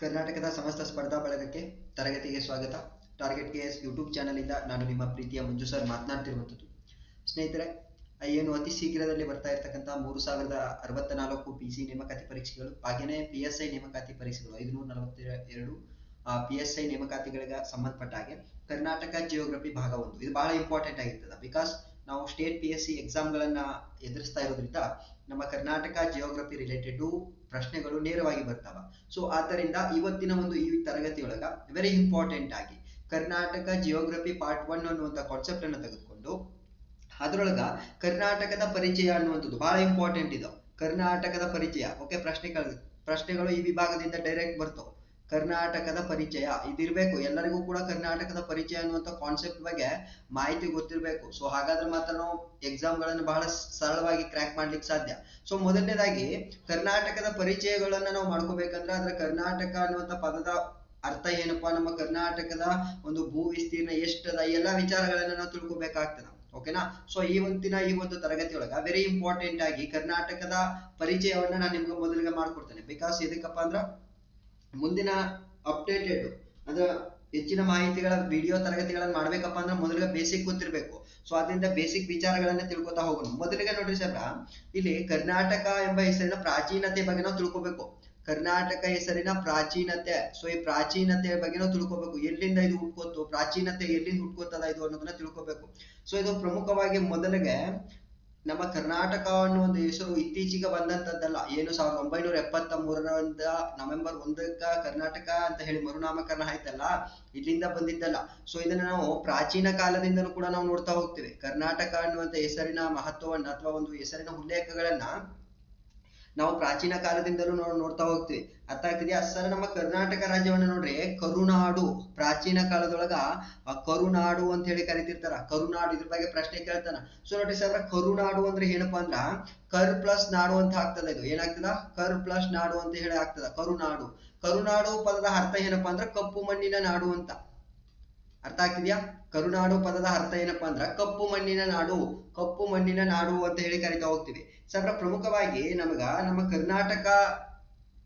ಕರ್ನಾಟಕದ ಸಮಸ್ತ ಸ್ಪರ್ಧಾ ಬಳಗಕ್ಕೆ ತರಗತಿಗೆ ಸ್ವಾಗತ. ಟಾರ್ಗೆಟ್ ಕೆ ಎಸ್ ಯೂಟ್ಯೂಬ್ ಚಾನಲಿಂದ ನಾನು ನಿಮ್ಮ ಪ್ರೀತಿಯ ಮಂಜು ಸರ್ ಮಾತನಾಡ್ತಿರುವಂಥದ್ದು. ಸ್ನೇಹಿತರೆ ಏನು ಅತಿ ಶೀಘ್ರದಲ್ಲಿ ಬರ್ತಾ ಇರತಕ್ಕಂಥ ಮೂರು ಸಾವಿರದ ಅರವತ್ತ ನಾಲ್ಕು ಪಿ ಸಿ ನೇಮಕಾತಿ ಪರೀಕ್ಷೆಗಳು ಹಾಗೆಯೇ ಪಿ ಎಸ್ ಐ ನೇಮಕಾತಿ ಪರೀಕ್ಷೆಗಳು, ಐದುನೂರ ನಲವತ್ತ ಎರಡು ಪಿ ಎಸ್ ಐ ನೇಮಕಾತಿಗಳಿಗೆ ಸಂಬಂಧಪಟ್ಟ ಹಾಗೆ ಕರ್ನಾಟಕ ಜಿಯೋಗ್ರಫಿ ಭಾಗ ಒಂದು. ಇದು ಬಹಳ ಇಂಪಾರ್ಟೆಂಟ್ ಆಗಿರ್ತದೆ ಬಿಕಾಸ್ ನಾವು ಸ್ಟೇಟ್ ಪಿ ಎಸ್ ಸಿ ಎಕ್ಸಾಮ್ಗಳನ್ನ ಎದುರಿಸ್ತಾ ಇರೋದ್ರಿಂದ ನಮ್ಮ ಕರ್ನಾಟಕ ಜಿಯೋಗ್ರಫಿ ರಿಲೇಟೆಡ್ ಪ್ರಶ್ನೆಗಳು ನೇರವಾಗಿ ಬರ್ತಾವ. ಸೊ ಆದ್ದರಿಂದ ಇವತ್ತಿನ ಒಂದು ಈ ತರಗತಿಯೊಳಗ ವೆರಿ ಇಂಪಾರ್ಟೆಂಟ್ ಆಗಿ ಕರ್ನಾಟಕ ಜಿಯೋಗ್ರಫಿ ಪಾರ್ಟ್ ಒನ್ ಅನ್ನುವಂತ ಕಾನ್ಸೆಪ್ಟ್ ಅನ್ನು ತೆಗೆದುಕೊಂಡು ಅದರೊಳಗ ಕರ್ನಾಟಕದ ಪರಿಚಯ ಅನ್ನುವಂಥದ್ದು ಬಹಳ ಇಂಪಾರ್ಟೆಂಟ್ ಇದು. ಕರ್ನಾಟಕದ ಪರಿಚಯ. ಓಕೆ ಪ್ರಶ್ನೆಗಳು ಪ್ರಶ್ನೆಗಳು ಈ ವಿಭಾಗದಿಂದ ಡೈರೆಕ್ಟ್ ಬರ್ತವೆ. ಕರ್ನಾಟಕದ ಪರಿಚಯ. ಇದಿರ್ಬೇಕು, ಎಲ್ಲರಿಗೂ ಕೂಡ ಕರ್ನಾಟಕದ ಪರಿಚಯ ಅನ್ನುವಂಥ ಕಾನ್ಸೆಪ್ಟ್ ಬಗ್ಗೆ ಮಾಹಿತಿ ಗೊತ್ತಿರಬೇಕು. ಸೊ ಹಾಗಾದ್ರೆ ಮಾತ್ರ ನಾವು ಎಕ್ಸಾಮ್ಗಳನ್ನು ಬಹಳ ಸರಳವಾಗಿ ಕ್ರ್ಯಾಕ್ ಮಾಡ್ಲಿಕ್ಕೆ ಸಾಧ್ಯ. ಸೊ ಮೊದಲನೇದಾಗಿ ಕರ್ನಾಟಕದ ಪರಿಚಯಗಳನ್ನ ನಾವು ಮಾಡ್ಕೋಬೇಕಂದ್ರೆ ಅದ್ರ ಕರ್ನಾಟಕ ಅನ್ನುವಂಥ ಪದದ ಅರ್ಥ ಏನಪ್ಪಾ? ನಮ್ಮ ಕರ್ನಾಟಕದ ಒಂದು ಭೂ ವಿಸ್ತೀರ್ಣ ಎಷ್ಟದ? ಎಲ್ಲಾ ವಿಚಾರಗಳನ್ನ ನಾವು ತಿಳ್ಕೊಬೇಕಾಗ್ತದ. ಓಕೆನಾ? ಸೊ ಈ ಒಂದಿನ ಈ ಒಂದು ತರಗತಿಯೊಳಗ ವೆರಿ ಇಂಪಾರ್ಟೆಂಟ್ ಆಗಿ ಕರ್ನಾಟಕದ ಪರಿಚಯವನ್ನ ನಾನು ನಿಮ್ಗೆ ಮೊದಲಿಗೆ ಮಾಡ್ಕೊಡ್ತೇನೆ. ಬಿಕಾಸ್ ಇದಕ್ಕಪ್ಪ ಅಂದ್ರ ಮುಂದಿನ ಅಪ್ಡೇಟೆಡ್ ಅಂದ್ರೆ ಹೆಚ್ಚಿನ ಮಾಹಿತಿಗಳ ವಿಡಿಯೋ ತರಗತಿಗಳನ್ನ ಮಾಡ್ಬೇಕಪ್ಪ ಅಂದ್ರೆ ಮೊದಲಿಗೆ ಬೇಸಿಕ್ ಗೊತ್ತಿರಬೇಕು. ಸೊ ಅದರಿಂದ ಬೇಸಿಕ್ ವಿಚಾರಗಳನ್ನ ತಿಳ್ಕೊತಾ ಹೋಗೋಣ. ಮೊದಲಿಗೆ ನೋಡ್ರಿ ಸರ್ ಇಲ್ಲಿ ಕರ್ನಾಟಕ ಎಂಬ ಹೆಸರಿನ ಪ್ರಾಚೀನತೆ ಬಗ್ಗೆ ನಾವು ತಿಳ್ಕೊಬೇಕು. ಕರ್ನಾಟಕ ಹೆಸರಿನ ಪ್ರಾಚೀನತೆ ಸೊ ಈ ಪ್ರಾಚೀನತೆ ಬಗ್ಗೆ ನಾವು ತಿಳ್ಕೊಬೇಕು. ಎಲ್ಲಿಂದ ಇದು ಹುಟ್ಕೋತು ಪ್ರಾಚೀನತೆ ಎಲ್ಲಿಂದ ಹುಟ್ಕೋತದ ಇದು ಅನ್ನೋದನ್ನ ತಿಳ್ಕೊಬೇಕು. ಸೊ ಇದು ಪ್ರಮುಖವಾಗಿ ಮೊದಲಿಗೆ ನಮ್ಮ ಕರ್ನಾಟಕ ಅನ್ನೋ ಒಂದು ಹೆಸರು ಇತ್ತೀಚೆಗೆ ಬಂದಂತದ್ದಲ್ಲ. ಏನು ಸಾವಿರದ ಒಂಬೈನೂರ ಎಪ್ಪತ್ತ ಮೂರರಿಂದ ನವೆಂಬರ್ ಒಂದಕ್ಕ ಕರ್ನಾಟಕ ಅಂತ ಹೇಳಿ ಮರುನಾಮಕರಣ ಆಯ್ತಲ್ಲ? ಇಲ್ಲಿಂದ ಬಂದಿದ್ದಲ್ಲ. ಸೊ ಇದನ್ನ ನಾವು ಪ್ರಾಚೀನ ಕಾಲದಿಂದಲೂ ಕೂಡ ನಾವು ನೋಡ್ತಾ ಹೋಗ್ತೇವೆ. ಕರ್ನಾಟಕ ಅನ್ನುವಂತ ಹೆಸರಿನ ಮಹತ್ವವನ್ನ ಅಥವಾ ಒಂದು ಹೆಸರಿನ ಉಲ್ಲೇಖಗಳನ್ನ ನಾವು ಪ್ರಾಚೀನ ಕಾಲದಿಂದಲೂ ನೋಡ್, ನೋಡ್ತಾ ಹೋಗ್ತೀವಿ. ಅರ್ಥ ಆಗ್ತಿದ್ಯಾ? ಸರ್, ನಮ್ಮ ಕರ್ನಾಟಕ ರಾಜ್ಯವನ್ನ ನೋಡ್ರಿ, ಕರುನಾಡು. ಪ್ರಾಚೀನ ಕಾಲದೊಳಗ ಕರುನಾಡು ಅಂತ ಹೇಳಿ ಕರಿತಿರ್ತಾರ. ಕರುನಾಡು ಇದ್ರ ಬಗ್ಗೆ ಪ್ರಶ್ನೆ ಕೇಳ್ತಾನ. ಸೊ ನೋಡ್ರಿ ಸರ್ ಕರುನಾಡು ಅಂದ್ರೆ ಏನಪ್ಪಾ ಅಂದ್ರ, ಕರ್ ಪ್ಲಸ್ ನಾಡು ಅಂತ ಆಗ್ತದ ಇದು. ಏನಾಗ್ತದ? ಕರ್ ಪ್ಲಸ್ ನಾಡು ಅಂತ ಹೇಳಿ ಆಗ್ತದ. ಕರುನಾಡು. ಕರುನಾಡು ಪದದ ಅರ್ಥ ಏನಪ್ಪಾ ಅಂದ್ರ, ಕಪ್ಪು ಮಣ್ಣಿನ ನಾಡು ಅಂತ. ಅರ್ಥ ಆಗ್ತಿದ್ಯಾ? ಕರುನಾಡು ಪದದ ಅರ್ಥ ಏನಪ್ಪಾ ಅಂದ್ರೆ ಕಪ್ಪು ಮಣ್ಣಿನ ನಾಡು, ಕಪ್ಪು ಮಣ್ಣಿನ ನಾಡು ಅಂತ ಹೇಳಿ ಕರಿತಾ ಹೋಗ್ತೀವಿ. ಸರ್ ಪ್ರಮುಖವಾಗಿ ನಮಗ ನಮ್ಮ ಕರ್ನಾಟಕ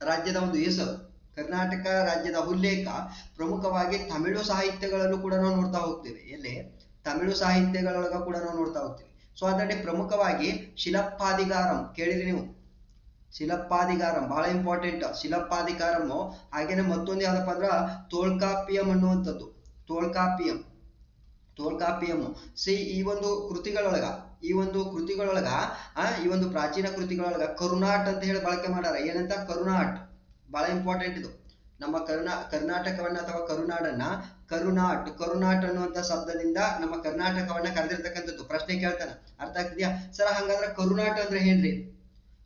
ರಾಜ್ಯದ ಒಂದು ಹೆಸರು, ಕರ್ನಾಟಕ ರಾಜ್ಯದ ಉಲ್ಲೇಖ, ಪ್ರಮುಖವಾಗಿ ತಮಿಳು ಸಾಹಿತ್ಯಗಳಲ್ಲೂ ಕೂಡ ನಾವು ನೋಡ್ತಾ ಹೋಗ್ತೇವೆ. ಎಲ್ಲಿ? ತಮಿಳು ಸಾಹಿತ್ಯಗಳೊಳಗ ಕೂಡ ನಾವು ನೋಡ್ತಾ ಹೋಗ್ತೀವಿ. ಸೊ ಅದರಲ್ಲಿ ಪ್ರಮುಖವಾಗಿ ಶಿಲಪ್ಪಾಧಿಕಾರಂ, ಕೇಳಿದ್ರಿ ನೀವು? ಶಿಲಪ್ಪಾಧಿಕಾರಂ, ಬಹಳ ಇಂಪಾರ್ಟೆಂಟ್ ಶಿಲಪ್ಪಾಧಿಕಾರಂ ಹಾಗೇನೆ ಮತ್ತೊಂದು ಯಾವ್ದಪ್ಪ ಅಂದ್ರ ತೋಳ್ಕಾಪಿಯಂ ಅನ್ನುವಂಥದ್ದು. ತೋಳ್ಕಾಪಿಯಂ. ತೋಳ್ಕಾಪಿಯಂ ಸಿ, ಈ ಒಂದು ಕೃತಿಗಳೊಳಗ, ಈ ಒಂದು ಕೃತಿಗಳೊಳಗ, ಆ, ಈ ಒಂದು ಪ್ರಾಚೀನ ಕೃತಿಗಳೊಳಗ ಕರುನಾಟ್ ಅಂತ ಹೇಳಿ ಬಳಕೆ ಮಾಡಾರ ಏನಂತ? ಕರುನಾಟ್. ಬಹಳ ಇಂಪಾರ್ಟೆಂಟ್ ಇದು. ನಮ್ಮ ಕರ್ನಾ, ಕರ್ನಾಟಕವನ್ನ ಅಥವಾ ಕರುನಾಡನ್ನ ಕರುನಾಟ್ ಕರುನಾಟ್ ಅನ್ನುವಂತ ಶಬ್ದದಿಂದ ನಮ್ಮ ಕರ್ನಾಟಕವನ್ನ ಕರೆದಿರ್ತಕ್ಕಂಥದ್ದು. ಪ್ರಶ್ನೆ ಕೇಳ್ತಾನ. ಅರ್ಥ ಆಗ್ತಿದ್ಯಾ? ಸರ್, ಹಂಗಾದ್ರೆ ಕರುನಾಟ್ ಅಂದ್ರೆ ಏನ್ರಿ?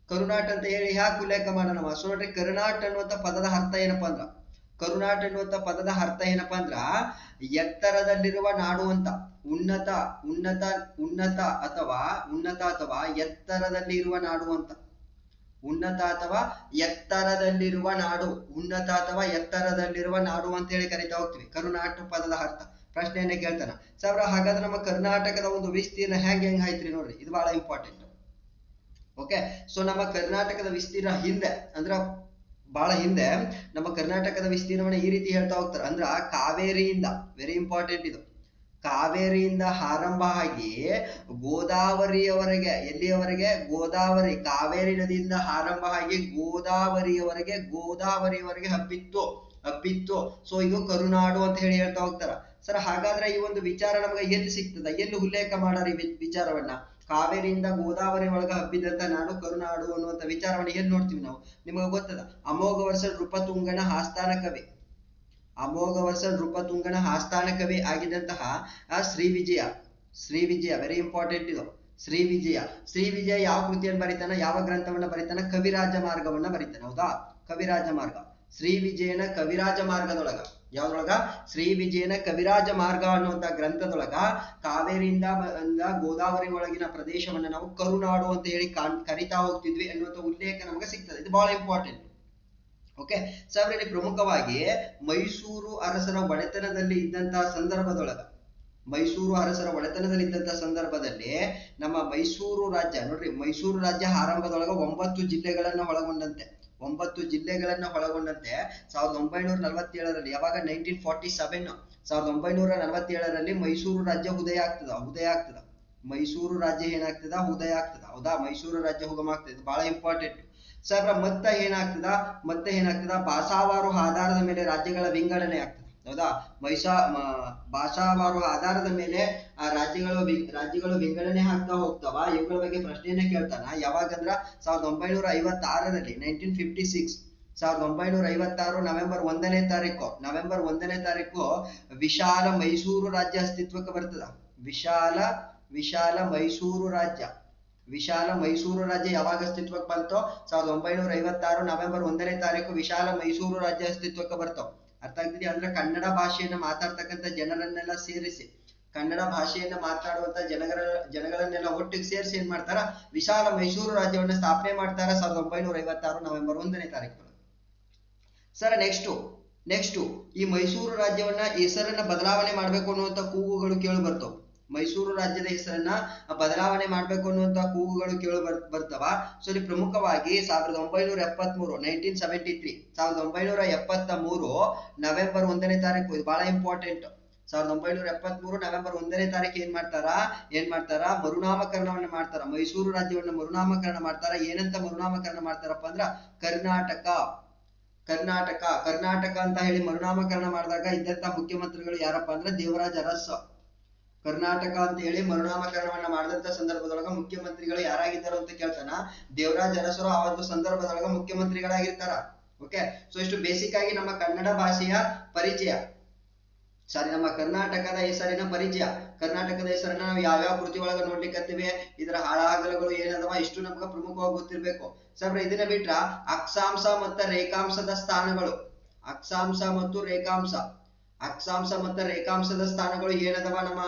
ಕರುನಾಟ್ ಅಂತ ಹೇಳಿ ಯಾಕೆ ಉಲ್ಲೇಖ ಮಾಡೋಣ ಸೊ, ನೋಡ್ರಿ, ಕರುನಾಟ್ ಅನ್ನುವಂತ ಪದದ ಅರ್ಥ ಏನಪ್ಪಾ ಅಂದ್ರ ಕರುನಾಟ್ ಎನ್ನುವಂತ ಪದದ ಅರ್ಥ ಏನಪ್ಪಾ ಅಂದ್ರ ಎತ್ತರದಲ್ಲಿರುವ ನಾಡು ಅಂತ. ಉನ್ನತ ಉನ್ನತ ಉನ್ನತ ಅಥವಾ ಉನ್ನತ ಅಥವಾ ಎತ್ತರದಲ್ಲಿ ಇರುವ ನಾಡು ಅಂತ. ಉನ್ನತ ಅಥವಾ ಎತ್ತರದಲ್ಲಿರುವ ನಾಡು, ಉನ್ನತ ಅಥವಾ ಎತ್ತರದಲ್ಲಿರುವ ನಾಡು ಅಂತ ಹೇಳಿ ಕರಿತಾ ಹೋಗ್ತೀವಿ. ಕರುನಾಟ ಪದದ ಅರ್ಥ. ಪ್ರಶ್ನೆಯನ್ನ ಕೇಳ್ತಾನ. ಸಾವಿರ ಹಾಗಾದ್ರೆ ನಮ್ಮ ಕರ್ನಾಟಕದ ಒಂದು ವಿಸ್ತೀರ್ಣ ಹೆಂಗ್ ಹೆಂಗ್ ಆಯ್ತ್ರಿ ನೋಡ್ರಿ? ಇದು ಬಹಳ ಇಂಪಾರ್ಟೆಂಟ್ ಓಕೆ ಸೊ ನಮ್ಮ ಕರ್ನಾಟಕದ ವಿಸ್ತೀರ್ಣ ಹಿಂದೆ, ಅಂದ್ರ ಬಹಳ ಹಿಂದೆ ನಮ್ಮ ಕರ್ನಾಟಕದ ವಿಸ್ತೀರ್ಣವನ್ನ ಈ ರೀತಿ ಹೇಳ್ತಾ ಹೋಗ್ತಾರೆ. ಅಂದ್ರ ಕಾವೇರಿಯಿಂದ ವೆರಿ ಇಂಪಾರ್ಟೆಂಟ್ ಇದು. ಕಾವೇರಿಯಿಂದ ಆರಂಭ ಆಗಿ ಗೋದಾವರಿಯವರೆಗೆ, ಎಲ್ಲಿಯವರೆಗೆ? ಗೋದಾವರಿ, ಕಾವೇರಿ ನದಿಯಿಂದ ಆರಂಭ ಆಗಿ ಗೋದಾವರಿಯವರೆಗೆ ಗೋದಾವರಿಯವರೆಗೆ ಹಬ್ಬಿತ್ತು ಹಬ್ಬಿತ್ತು. ಸೊ ಇದು ಕರುನಾಡು ಅಂತ ಹೇಳಿ ಹೇಳ್ತಾ ಹೋಗ್ತಾರ. ಸರ್, ಹಾಗಾದ್ರೆ ಈ ಒಂದು ವಿಚಾರ ನಮ್ಗೆ ಎಲ್ಲಿ ಸಿಗ್ತದ? ಎಲ್ಲಿ ಉಲ್ಲೇಖ ಮಾಡಾರಿ ವಿಚಾರವನ್ನ? ಕಾವೇರಿಯಿಂದ ಗೋದಾವರಿ ಒಳಗ ಹಬ್ಬಿದಂತ ನಾಡು ಕರುನಾಡು ಅನ್ನುವಂತ ವಿಚಾರವನ್ನ ಎಲ್ಲಿ ನೋಡ್ತೀವಿ ನಾವು? ನಿಮಗೆ ಗೊತ್ತದ? ಅಮೋಘ ವರ್ಷ ನೃಪತುಂಗನ ಆಸ್ಥಾನ ಕವಿ. ಅಮೋಘ ವರ್ಷ ನೃಪತುಂಗನ ಆಸ್ಥಾನ ಕವಿ ಆಗಿದಂತಹ ಶ್ರೀ ವಿಜಯ. ಶ್ರೀ ವಿಜಯ ವೆರಿ ಇಂಪಾರ್ಟೆಂಟ್ ಇದು. ಶ್ರೀ ವಿಜಯ. ಶ್ರೀ ವಿಜಯ ಯಾವ ಕೃತಿಯನ್ನು ಬರಿತಾನ? ಯಾವ ಗ್ರಂಥವನ್ನ ಬರಿತಾನ? ಕವಿರಾಜ ಮಾರ್ಗವನ್ನ ಬರೀತಾನೆ. ಹೌದಾ? ಕವಿರಾಜ ಮಾರ್ಗ. ಶ್ರೀ ವಿಜಯನ ಕವಿರಾಜ ಮಾರ್ಗದೊಳಗ. ಯಾವ್ದ್ರೊಳಗ? ಶ್ರೀ ವಿಜಯನ ಕವಿರಾಜ ಮಾರ್ಗ ಅನ್ನುವಂತ ಗ್ರಂಥದೊಳಗ ಕಾವೇರಿಯಿಂದ ಗೋದಾವರಿ ಒಳಗಿನ ಪ್ರದೇಶವನ್ನ ನಾವು ಕರುನಾಡು ಅಂತ ಹೇಳಿ ಕರಿತಾ ಹೋಗ್ತಿದ್ವಿ ಅನ್ನುವಂತ ಉಲ್ಲೇಖ ನಮಗೆ ಸಿಗ್ತದೆ. ಇದು ಬಹಳ ಇಂಪಾರ್ಟೆಂಟ್ ಓಕೆ ಸರ್ ಇಲ್ಲಿ ಪ್ರಮುಖವಾಗಿ ಮೈಸೂರು ಅರಸರ ಒಡೆತನದಲ್ಲಿ ಇದ್ದಂತಹ ಸಂದರ್ಭದೊಳಗ, ಮೈಸೂರು ಅರಸರ ಒಡೆತನದಲ್ಲಿ ಇದ್ದಂತಹ ಸಂದರ್ಭದಲ್ಲಿ ನಮ್ಮ ಮೈಸೂರು ರಾಜ್ಯ, ನೋಡ್ರಿ ಮೈಸೂರು ರಾಜ್ಯ ಆರಂಭದೊಳಗ ಒಂಬತ್ತು ಜಿಲ್ಲೆಗಳನ್ನ ಒಳಗೊಂಡಂತೆ. ಒಂಬತ್ತು ಜಿಲ್ಲೆಗಳನ್ನ ಒಳಗೊಂಡಂತೆ ಸಾವಿರದ ಒಂಬೈನೂರ ನಲವತ್ತೇಳರಲ್ಲಿ, ಯಾವಾಗ ನೈನ್ಟೀನ್ ಫಾರ್ಟಿ ಸೆವೆನ್, ಸಾವಿರದ ಒಂಬೈನೂರ ನಲವತ್ತೇಳರಲ್ಲಿ ಮೈಸೂರು ರಾಜ್ಯ ಉದಯ ಆಗ್ತದ ಉದಯ ಆಗ್ತದ. ಮೈಸೂರು ರಾಜ್ಯ ಏನಾಗ್ತದ? ಉದಯ ಆಗ್ತದ. ಹೌದಾ? ಮೈಸೂರು ರಾಜ್ಯ ಉಗಮ ಆಗ್ತದೆ. ಬಹಳ ಇಂಪಾರ್ಟೆಂಟ್ ಸಾಹೇಬ್ರ ಮತ್ತೆ ಏನಾಗ್ತದ? ಮತ್ತೆ ಏನಾಗ್ತದ? ಭಾಷಾವಾರು ಆಧಾರದ ಮೇಲೆ ರಾಜ್ಯಗಳ ವಿಂಗಡಣೆ ಆಗ್ತದ. ಹೌದಾ? ಮೈಸಾ ಭಾಷಾವಾರು ಆಧಾರದ ಮೇಲೆ ಆ ರಾಜ್ಯಗಳು ರಾಜ್ಯಗಳು ವಿಂಗಡಣೆ ಆಗ್ತಾ ಹೋಗ್ತಾವ, ಇವುಗಳ ಬಗ್ಗೆ ಪ್ರಶ್ನೆಯನ್ನ ಕೇಳ್ತಾನ. ಯಾವಾಗಂದ್ರ ಸಾವಿರದ ಒಂಬೈನೂರ ಐವತ್ತಾರರಲ್ಲಿ ನೈನ್ಟೀನ್ ಫಿಫ್ಟಿ ಸಿಕ್ಸ್ ಸಾವಿರದ ಒಂಬೈನೂರ ಐವತ್ತಾರು ನವೆಂಬರ್ ಒಂದನೇ ತಾರೀಕು, ನವೆಂಬರ್ ಒಂದನೇ ತಾರೀಕು ವಿಶಾಲ ಮೈಸೂರು ರಾಜ್ಯ ಅಸ್ತಿತ್ವಕ್ಕೆ ಬರ್ತದ. ವಿಶಾಲ ವಿಶಾಲ ಮೈಸೂರು ರಾಜ್ಯ. ವಿಶಾಲ ಮೈಸೂರು ರಾಜ್ಯ ಯಾವಾಗ ಅಸ್ತಿತ್ವಕ್ಕೆ ಬಂತೋ, ಸಾವಿರದ ಒಂಬೈನೂರ ಐವತ್ತಾರು ನವೆಂಬರ್ ಒಂದನೇ ತಾರೀಕು ವಿಶಾಲ ಮೈಸೂರು ರಾಜ್ಯ ಅಸ್ತಿತ್ವಕ್ಕೆ ಬರ್ತಾವ. ಅರ್ಥ ಆಗ್ತಿದೆಯಾ ಅಂದ್ರೆ ಕನ್ನಡ ಭಾಷೆಯನ್ನ ಮಾತಾಡ್ತಕ್ಕಂಥ ಜನರನ್ನೆಲ್ಲ ಸೇರಿಸಿ. ಕನ್ನಡ ಭಾಷೆಯನ್ನ ಮಾತಾಡುವಂತ ಜನಗಳ ಜನಗಳನ್ನೆಲ್ಲ ಒಟ್ಟಿಗೆ ಸೇರಿಸಿ ಏನ್ ಮಾಡ್ತಾರ? ವಿಶಾಲ ಮೈಸೂರು ರಾಜ್ಯವನ್ನ ಸ್ಥಾಪನೆ ಮಾಡ್ತಾರ ಸಾವಿರದ ಒಂಬೈನೂರ ಐವತ್ತಾರು ನವೆಂಬರ್ ಒಂದನೇ ತಾರೀಕು. ಸರ್ ನೆಕ್ಸ್ಟ್ ನೆಕ್ಸ್ಟ್ ಈ ಮೈಸೂರು ರಾಜ್ಯವನ್ನ ಹೆಸರನ್ನ ಬದಲಾವಣೆ ಮಾಡ್ಬೇಕು ಅನ್ನುವಂತ ಕೂಗುಗಳು ಕೇಳು ಬರ್ತಾವ. ಮೈಸೂರು ರಾಜ್ಯದ ಹೆಸರನ್ನ ಬದಲಾವಣೆ ಮಾಡ್ಬೇಕು ಅನ್ನುವಂತ ಕೂಗುಗಳು ಕೇಳು ಬರ್, ಬರ್ತಾವ. ಸೊ ಇಲ್ಲಿ ಪ್ರಮುಖವಾಗಿ ಸಾವಿರದ ಒಂಬೈನೂರ ಎಪ್ಪತ್ಮೂರು ನೈನ್ಟೀನ್ ಸೆವೆಂಟಿ ತ್ರೀ ಸಾವಿರದ ಒಂಬೈನೂರ ಎಪ್ಪತ್ತ ಮೂರು ನವೆಂಬರ್ ಒಂದನೇ ತಾರೀಕು, ಇದು ಬಹಳ ಇಂಪಾರ್ಟೆಂಟ್ ಸಾವಿರದ ಒಂಬೈನೂರ ಎಪ್ಪತ್ಮೂರು ನವೆಂಬರ್ ಒಂದನೇ ತಾರೀಕು ಏನ್ ಮಾಡ್ತಾರ? ಏನ್ ಮಾಡ್ತಾರ? ಮರುನಾಮಕರಣವನ್ನ ಮಾಡ್ತಾರ. ಮೈಸೂರು ರಾಜ್ಯವನ್ನ ಮರುನಾಮಕರಣ ಮಾಡ್ತಾರ? ಏನಂತ ಮರುನಾಮಕರಣ ಮಾಡ್ತಾರಪ್ಪ ಅಂದ್ರ ಕರ್ನಾಟಕ. ಕರ್ನಾಟಕ. ಕರ್ನಾಟಕ ಅಂತ ಹೇಳಿ ಮರುನಾಮಕರಣ ಮಾಡಿದಾಗ ಇದ್ದಂತ ಮುಖ್ಯಮಂತ್ರಿಗಳು ಯಾರಪ್ಪ ಅಂದ್ರೆ ದೇವರಾಜ ಅರಸ್. ಕರ್ನಾಟಕ ಅಂತ ಹೇಳಿ ಮರುನಾಮಕರಣವನ್ನ ಮಾಡಿದಂತ ಸಂದರ್ಭದೊಳಗ ಮುಖ್ಯಮಂತ್ರಿಗಳು ಯಾರಾಗಿದ್ದಾರೋ ಅಂತ ಕೇಳ್ತಾನ. ದೇವರಾಜ ಅರಸರು ಆ ಒಂದು ಸಂದರ್ಭದೊಳಗ ಮುಖ್ಯಮಂತ್ರಿಗಳಾಗಿರ್ತಾರ. ಓಕೆ? ಸೊ ಇಷ್ಟು ಬೇಸಿಕ್ ಆಗಿ ನಮ್ಮ ಕನ್ನಡ ಭಾಷೆಯ ಪರಿಚಯ. ಸಾರಿ ನಮ್ಮ ಕರ್ನಾಟಕದ ಹೆಸರಿನ ಪರಿಚಯ. ಕರ್ನಾಟಕದ ಹೆಸರನ್ನ ನಾವು ಯಾವ್ಯಾವ ಕೃತಿ ಒಳಗ ನೋಡ್ಲಿಕ್ಕತ್ತೀವಿ ಇದರ ಹಾಳಾಗಲಗಳು ಏನದವ, ಇಷ್ಟು ನಮ್ಗೆ ಪ್ರಮುಖವಾಗಿ ಗೊತ್ತಿರ್ಬೇಕು. ಸರ್ ಇದನ್ನ ಬಿಟ್ರ ಅಕ್ಷಾಂಶ ಮತ್ತು ರೇಖಾಂಶದ ಸ್ಥಾನಗಳು. ಅಕ್ಷಾಂಶ ಮತ್ತು ರೇಖಾಂಶ. ಅಕ್ಷಾಂಶ ಮತ್ತು ರೇಖಾಂಶದ ಸ್ಥಾನಗಳು ಏನದವ, ನಮ್ಮ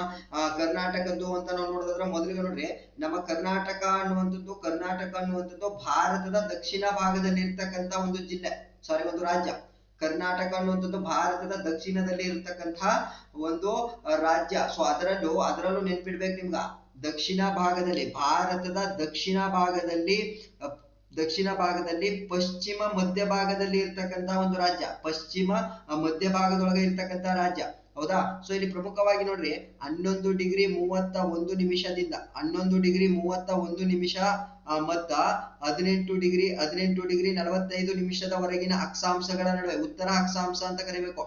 ಕರ್ನಾಟಕದ್ದು ಅಂತ ನಾವು ನೋಡೋದಾದ್ರೆ ಮೊದಲಿಗೆ ನೋಡ್ರಿ, ನಮ್ಮ ಕರ್ನಾಟಕ ಅನ್ನುವಂಥದ್ದು ಕರ್ನಾಟಕ ಅನ್ನುವಂಥದ್ದು ಭಾರತದ ದಕ್ಷಿಣ ಭಾಗದಲ್ಲಿ ಒಂದು ಜಿಲ್ಲೆ ಸಾರಿ ಒಂದು ರಾಜ್ಯ. ಕರ್ನಾಟಕ ಅನ್ನುವಂಥದ್ದು ಭಾರತದ ದಕ್ಷಿಣದಲ್ಲಿ ಇರತಕ್ಕಂತಹ ಒಂದು ರಾಜ್ಯ. ಸೊ ಅದರಲ್ಲೂ ಅದರಲ್ಲೂ ನೆನ್ಪಿಡ್ಬೇಕು ನಿಮ್ಗ. ದಕ್ಷಿಣ ಭಾಗದಲ್ಲಿ, ಭಾರತದ ದಕ್ಷಿಣ ಭಾಗದಲ್ಲಿ ದಕ್ಷಿಣ ಭಾಗದಲ್ಲಿ ಪಶ್ಚಿಮ ಮಧ್ಯ ಭಾಗದಲ್ಲಿ ಇರ್ತಕ್ಕಂತಹ ಒಂದು ರಾಜ್ಯ. ಪಶ್ಚಿಮ ಮಧ್ಯ ಭಾಗದೊಳಗೆ ಇರ್ತಕ್ಕಂತಹ ರಾಜ್ಯ. ಹೌದಾ? ಸೊ ಇಲ್ಲಿ ಪ್ರಮುಖವಾಗಿ ನೋಡ್ರಿ, ಹನ್ನೊಂದು ಡಿಗ್ರಿ ಮೂವತ್ತ ಒಂದು ನಿಮಿಷದಿಂದ, ಹನ್ನೊಂದು ಡಿಗ್ರಿ ಮೂವತ್ತ ಒಂದು ನಿಮಿಷ ಮತ್ತ ಹದಿನೆಂಟು ಡಿಗ್ರಿ ಹದಿನೆಂಟು ಡಿಗ್ರಿ ನಲವತ್ತೈದು ನಿಮಿಷದವರೆಗಿನ ಅಕ್ಷಾಂಶಗಳ ನಡುವೆ, ಉತ್ತರ ಅಕ್ಷಾಂಶ ಅಂತ ಕರಿಬೇಕು.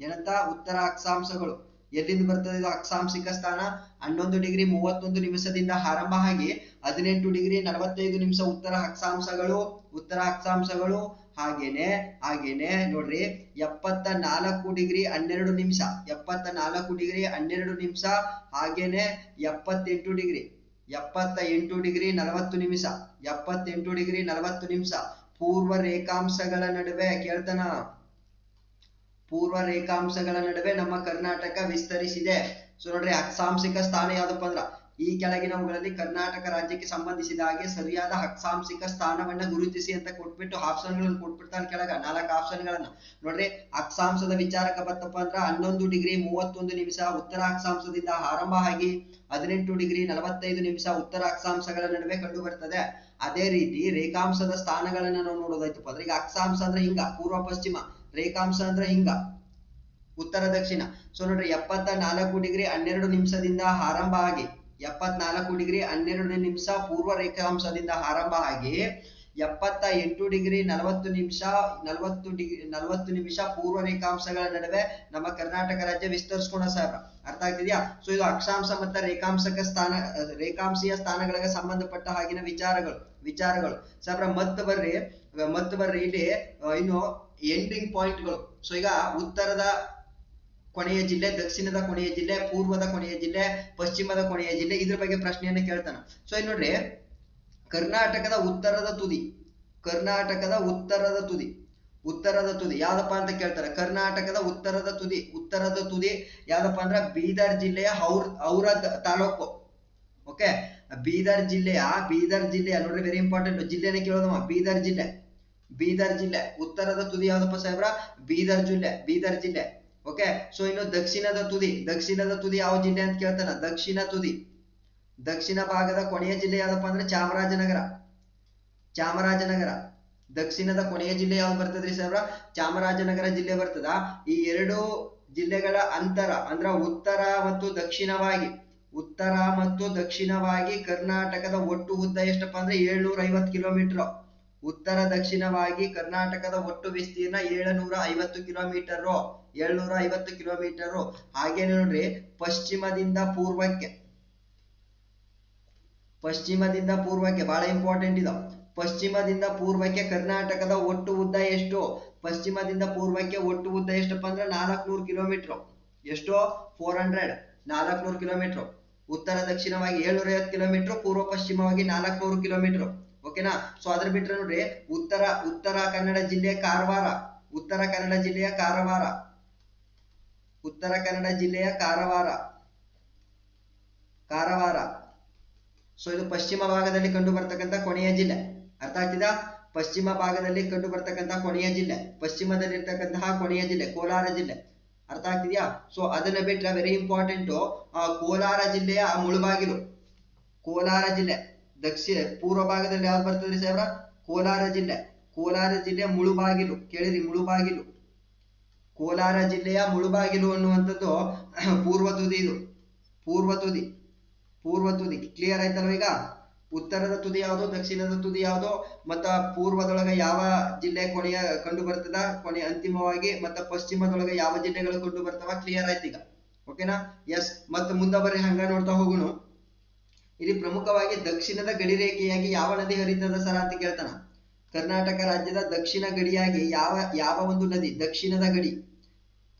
ಏನಂತ? ಉತ್ತರ ಅಕ್ಷಾಂಶಗಳು. ಎಲ್ಲಿಂದ ಬರ್ತದೆ ಇದು? ಅಕ್ಷಾಂಶಿಕ ಸ್ಥಾನ. ಹನ್ನೊಂದು ಡಿಗ್ರಿ ಮೂವತ್ತೊಂದು ನಿಮಿಷದಿಂದ ಆರಂಭ ಆಗಿ, ಹದಿನೆಂಟು ಡಿಗ್ರಿ ನಲವತ್ತೈದು ನಿಮಿಷ ಉತ್ತರ ಅಕ್ಷಾಂಶಗಳು ಉತ್ತರ ಅಕ್ಷಾಂಶಗಳು ಹಾಗೇನೆ ಹಾಗೇನೆ ನೋಡ್ರಿ ಎಪ್ಪತ್ತ ನಾಲ್ಕು ಡಿಗ್ರಿ ಹನ್ನೆರಡು ನಿಮಿಷ ಎಪ್ಪತ್ತ ನಾಲ್ಕು ಡಿಗ್ರಿ ಹನ್ನೆರಡು ನಿಮಿಷ, ಹಾಗೇನೆ ಎಪ್ಪತ್ತೆಂಟು ಡಿಗ್ರಿ ಎಪ್ಪತ್ತ ಎಂಟು ಡಿಗ್ರಿ ನಲವತ್ತು ನಿಮಿಷ, ಎಪ್ಪತ್ತೆಂಟು ಡಿಗ್ರಿ ನಲವತ್ತು ನಿಮಿಷ. ಪೂರ್ವ ರೇಖಾಂಶಗಳ ನಡುವೆ ಕೇಳ್ತಾನ? ಪೂರ್ವ ರೇಖಾಂಶಗಳ ನಡುವೆ ನಮ್ಮ ಕರ್ನಾಟಕ ವಿಸ್ತರಿಸಿದೆ. ಸೊ ನೋಡ್ರಿ, ಅಕ್ಷಾಂಶಿಕ ಸ್ಥಾನ ಯಾವ್ದಪ್ಪ ಅಂದ್ರ? ಈ ಕೆಳಗಿನವುಗಳಲ್ಲಿ ಕರ್ನಾಟಕ ರಾಜ್ಯಕ್ಕೆ ಸಂಬಂಧಿಸಿದ ಹಾಗೆ ಸರಿಯಾದ ಅಕ್ಷಾಂಶಿಕ ಸ್ಥಾನವನ್ನ ಗುರುತಿಸಿ ಅಂತ ಕೊಟ್ಬಿಟ್ಟು ಆಪ್ಷನ್ಗಳನ್ನು ಕೊಟ್ಬಿಡ್ತಾನೆ ಕೆಳಗ. ನಾಲ್ಕು ಆಪ್ಷನ್ ಗಳನ್ನ ನೋಡ್ರಿ ಅಕ್ಷಾಂಶದ ವಿಚಾರಕ್ಕೆ ಬತ್ತಪ್ಪ ಅಂದ್ರ ಹನ್ನೊಂದು ಡಿಗ್ರಿ ಮೂವತ್ತೊಂದು ನಿಮಿಷ ಉತ್ತರ ಅಕ್ಷಾಂಶದಿಂದ ಆರಂಭ ಆಗಿ ಹದಿನೆಂಟು ಡಿಗ್ರಿ ನಲವತ್ತೈದು ನಿಮಿಷ ಉತ್ತರ ಅಕ್ಷಾಂಶಗಳ ನಡುವೆ ಕಂಡು ಬರ್ತದೆ. ಅದೇ ರೀತಿ ರೇಖಾಂಶದ ಸ್ಥಾನಗಳನ್ನ ನಾವು ನೋಡೋದಾಯ್ತಪ್ಪ. ಅಂದ್ರೆ ಈಗ ಅಕ್ಷಾಂಶ ಅಂದ್ರೆ ಹಿಂಗ, ಪೂರ್ವ ಪಶ್ಚಿಮ. ರೇಖಾಂಶ ಅಂದ್ರೆ ಹಿಂಗ, ಉತ್ತರ ದಕ್ಷಿಣ. ಸೊ ನೋಡ್ರಿ, ಎಪ್ಪತ್ತ ನಾಲ್ಕು ಡಿಗ್ರಿ ಹನ್ನೆರಡು ನಿಮಿಷದಿಂದ ಆರಂಭ ಆಗಿ ಎಪ್ಪತ್ನಾಲ್ಕು ಡಿಗ್ರಿ ಹನ್ನೆರಡು ನಿಮಿಷ ಪೂರ್ವ ರೇಖಾಂಶದಿಂದ ಆರಂಭ ಆಗಿ ಎಪ್ಪತ್ತ ಎಂಟು ಡಿಗ್ರಿ ನಲವತ್ತು ನಿಮಿಷ, ನಲವತ್ತು ಡಿಗ್ರಿ, ನಲವತ್ತು ನಿಮಿಷ ಪೂರ್ವ ರೇಖಾಂಶಗಳ ನಡುವೆ ನಮ್ಮ ಕರ್ನಾಟಕ ರಾಜ್ಯ ವಿಸ್ತರಿಸ್ಕೊಂಡ ಸಾಹೇಬ್ರ. ಅರ್ಥ ಆಗ್ತಿದ್ಯಾ? ಸೊ ಇದು ಅಕ್ಷಾಂಶ ಮತ್ತು ರೇಖಾಂಶಕ ಸ್ಥಾನ, ರೇಖಾಂಶೀಯ ಸ್ಥಾನಗಳಿಗೆ ಸಂಬಂಧಪಟ್ಟ ಹಾಗಿನ ವಿಚಾರಗಳು ವಿಚಾರಗಳು. ಸಾಹೇಬ್ರ, ಮತ್ತೆ ಬರ್ರಿ, ಮತ್ತ ಬರ್ರಿ ಇಲ್ಲಿ ಇನ್ನು ಎಂಡಿಂಗ್ ಪಾಯಿಂಟ್ಗಳು ಸೊ ಈಗ ಉತ್ತರದ ಕೊನೆಯ ಜಿಲ್ಲೆ, ದಕ್ಷಿಣದ ಕೊನೆಯ ಜಿಲ್ಲೆ, ಪೂರ್ವದ ಕೊನೆಯ ಜಿಲ್ಲೆ, ಪಶ್ಚಿಮದ ಕೊನೆಯ ಜಿಲ್ಲೆ, ಇದ್ರ ಬಗ್ಗೆ ಪ್ರಶ್ನೆಯನ್ನು ಕೇಳ್ತಾನ. ಸೊ ಇಲ್ಲಿ ನೋಡ್ರಿ, ಕರ್ನಾಟಕದ ಉತ್ತರದ ತುದಿ, ಕರ್ನಾಟಕದ ಉತ್ತರದ ತುದಿ ಉತ್ತರದ ತುದಿ, ಯಾವ್ದಪ್ಪ ಅಂತ ಕೇಳ್ತಾರೆ? ಕರ್ನಾಟಕದ ಉತ್ತರದ ತುದಿ ಉತ್ತರದ ತುದಿ, ಯಾವ್ದಪ್ಪ ಅಂದ್ರ ಬೀದರ್ ಜಿಲ್ಲೆಯ ಔರ್ ಔರ ತಾಲೂಕು. ಓಕೆ? ಬೀದರ್ ಜಿಲ್ಲೆಯ ಬೀದರ್ ಜಿಲ್ಲೆಯ, ನೋಡ್ರಿ ವೆರಿ ಇಂಪಾರ್ಟೆಂಟ್ ಜಿಲ್ಲೆನೇ ಕೇಳೋದಮ್ಮ ಬೀದರ್ ಜಿಲ್ಲೆ ಬೀದರ್ ಜಿಲ್ಲೆ, ಉತ್ತರದ ತುದಿ ಯಾವ್ದಪ್ಪ ಸಾಹೇಬ್ರ? ಬೀದರ್ ಜಿಲ್ಲೆ ಬೀದರ್ ಜಿಲ್ಲೆ. ಓಕೆ ಸೊ ಇನ್ನು ದಕ್ಷಿಣದ ತುದಿ. ದಕ್ಷಿಣದ ತುದಿ ಯಾವ ಜಿಲ್ಲೆ ಅಂತ ಕೇಳ್ತಾನ. ದಕ್ಷಿಣ ತುದಿ. ದಕ್ಷಿಣ ಭಾಗದ ಕೊನೆಯ ಜಿಲ್ಲೆ ಯಾವ್ದಪ್ಪ ಅಂದ್ರೆ ಚಾಮರಾಜನಗರ. ಚಾಮರಾಜನಗರ. ದಕ್ಷಿಣದ ಕೊನೆಯ ಜಿಲ್ಲೆ ಯಾವ್ದು ಬರ್ತದ್ರಿ ಸರ್ ಚಾಮರಾಜನಗರ ಜಿಲ್ಲೆ ಬರ್ತದ. ಈ ಎರಡು ಜಿಲ್ಲೆಗಳ ಅಂತರ, ಅಂದ್ರ ಉತ್ತರ ಮತ್ತು ದಕ್ಷಿಣವಾಗಿ. ಉತ್ತರ ಮತ್ತು ದಕ್ಷಿಣವಾಗಿ ಕರ್ನಾಟಕದ ಒಟ್ಟು ಉದ್ದ ಎಷ್ಟಪ್ಪ ಅಂದ್ರೆ ಏಳ್ನೂರ ಐವತ್ತು ಕಿಲೋಮೀಟರ್. ಉತ್ತರ ದಕ್ಷಿಣವಾಗಿ ಕರ್ನಾಟಕದ ಒಟ್ಟು ವಿಸ್ತೀರ್ಣ ಏಳುನೂರ ಐವತ್ತು ಕಿಲೋಮೀಟರ್ ಏಳ್ನೂರ ಐವತ್ತು ಕಿಲೋಮೀಟರ್ ಹಾಗೆ ನೋಡ್ರಿ, ಪಶ್ಚಿಮದಿಂದ ಪೂರ್ವಕ್ಕೆ ಪಶ್ಚಿಮದಿಂದ ಪೂರ್ವಕ್ಕೆ ಬಹಳ ಇಂಪಾರ್ಟೆಂಟ್ ಇದು. ಪಶ್ಚಿಮದಿಂದ ಪೂರ್ವಕ್ಕೆ ಕರ್ನಾಟಕದ ಒಟ್ಟು ಉದ್ದ ಎಷ್ಟು? ಪಶ್ಚಿಮದಿಂದ ಪೂರ್ವಕ್ಕೆ ಒಟ್ಟು ಉದ್ದ ಎಷ್ಟಪ್ಪ ಅಂದ್ರೆ ನಾಲ್ಕುನೂರು ಕಿಲೋಮೀಟರ್. ಎಷ್ಟು? ಫೋರ್ ಹಂಡ್ರೆಡ್ ನಾಲ್ಕುನೂರು ಕಿಲೋಮೀಟರ್. ಉತ್ತರ ದಕ್ಷಿಣವಾಗಿ ಏಳ್ನೂರ ಐವತ್ತು ಕಿಲೋಮೀಟರ್, ಪೂರ್ವ ಪಶ್ಚಿಮವಾಗಿ ನಾಲ್ಕುನೂರು ಕಿಲೋಮೀಟರ್. ಓಕೆನಾ? ಸೊ ಅದ್ರ ಬಿಟ್ರೆ ನೋಡ್ರಿ, ಉತ್ತರ ಉತ್ತರ ಕನ್ನಡ ಜಿಲ್ಲೆಯ ಕಾರವಾರ. ಉತ್ತರ ಕನ್ನಡ ಜಿಲ್ಲೆಯ ಕಾರವಾರ. ಉತ್ತರ ಕನ್ನಡ ಜಿಲ್ಲೆಯ ಕಾರವಾರ. ಕಾರವಾರ. ಸೊ ಇದು ಪಶ್ಚಿಮ ಭಾಗದಲ್ಲಿ ಕಂಡು ಬರ್ತಕ್ಕಂಥ ಕೊನೆಯ ಜಿಲ್ಲೆ. ಅರ್ಥ ಆಗ್ತಿದಾ? ಪಶ್ಚಿಮ ಭಾಗದಲ್ಲಿ ಕಂಡು ಬರ್ತಕ್ಕಂಥ ಕೊನೆಯ ಜಿಲ್ಲೆ. ಪಶ್ಚಿಮದಲ್ಲಿರ್ತಕ್ಕಂತಹ ಕೊನೆಯ ಜಿಲ್ಲೆ, ಕೋಲಾರ ಜಿಲ್ಲೆ. ಅರ್ಥ ಆಗ್ತಿದ್ಯಾ? ಸೊ ಅದನ್ನ ಬಿಟ್ರೆ ವೆರಿ ಇಂಪಾರ್ಟೆಂಟ್ ಕೋಲಾರ ಜಿಲ್ಲೆಯ ಮುಳುಬಾಗಿಲು. ಕೋಲಾರ ಜಿಲ್ಲೆ. ದಕ್ಷಿಣ ಪೂರ್ವ ಭಾಗದಲ್ಲಿ ಯಾವ್ದು ಬರ್ತದ್ರಿ ಸಾಹೇಬ್ರ? ಕೋಲಾರ ಜಿಲ್ಲೆ. ಕೋಲಾರ ಜಿಲ್ಲೆಯ ಮುಳುಬಾಗಿಲು. ಕೇಳಿರಿ, ಮುಳುಬಾಗಿಲು. ಕೋಲಾರ ಜಿಲ್ಲೆಯ ಮುಳುಬಾಗಿಲು ಅನ್ನುವಂಥದ್ದು ಪೂರ್ವ ತುದಿ ಇದು. ಪೂರ್ವ ತುದಿ. ಪೂರ್ವ ತುದಿ. ಕ್ಲಿಯರ್ ಆಯ್ತಲ್ವ ಈಗ? ಉತ್ತರದ ತುದಿ ಯಾವುದು, ದಕ್ಷಿಣದ ತುದಿ ಯಾವುದು, ಮತ್ತ ಪೂರ್ವದೊಳಗೆ ಯಾವ ಜಿಲ್ಲೆ ಕೊನೆಯ ಕಂಡು ಬರ್ತದ? ಕೊನೆ ಅಂತಿಮವಾಗಿ ಮತ್ತ ಪಶ್ಚಿಮದೊಳಗೆ ಯಾವ ಜಿಲ್ಲೆಗಳು ಕಂಡು ಬರ್ತವ? ಕ್ಲಿಯರ್ ಆಯ್ತು ಈಗ. ಓಕೆನಾ ಎಸ್ ಮತ್ತ ಮುಂದೆ ಬರ್ರಿ, ಹಂಗ ನೋಡ್ತಾ ಹೋಗುನು ಇಲ್ಲಿ ಪ್ರಮುಖವಾಗಿ ದಕ್ಷಿಣದ ಗಡಿ ರೇಖೆಯಾಗಿ ಯಾವ ನದಿ ಹರಿತದ ಸರ ಅಂತ ಕೇಳ್ತಾನ? ಕರ್ನಾಟಕ ರಾಜ್ಯದ ದಕ್ಷಿಣ ಗಡಿಯಾಗಿ ಯಾವ ಯಾವ ಒಂದು ನದಿ? ದಕ್ಷಿಣದ ಗಡಿ.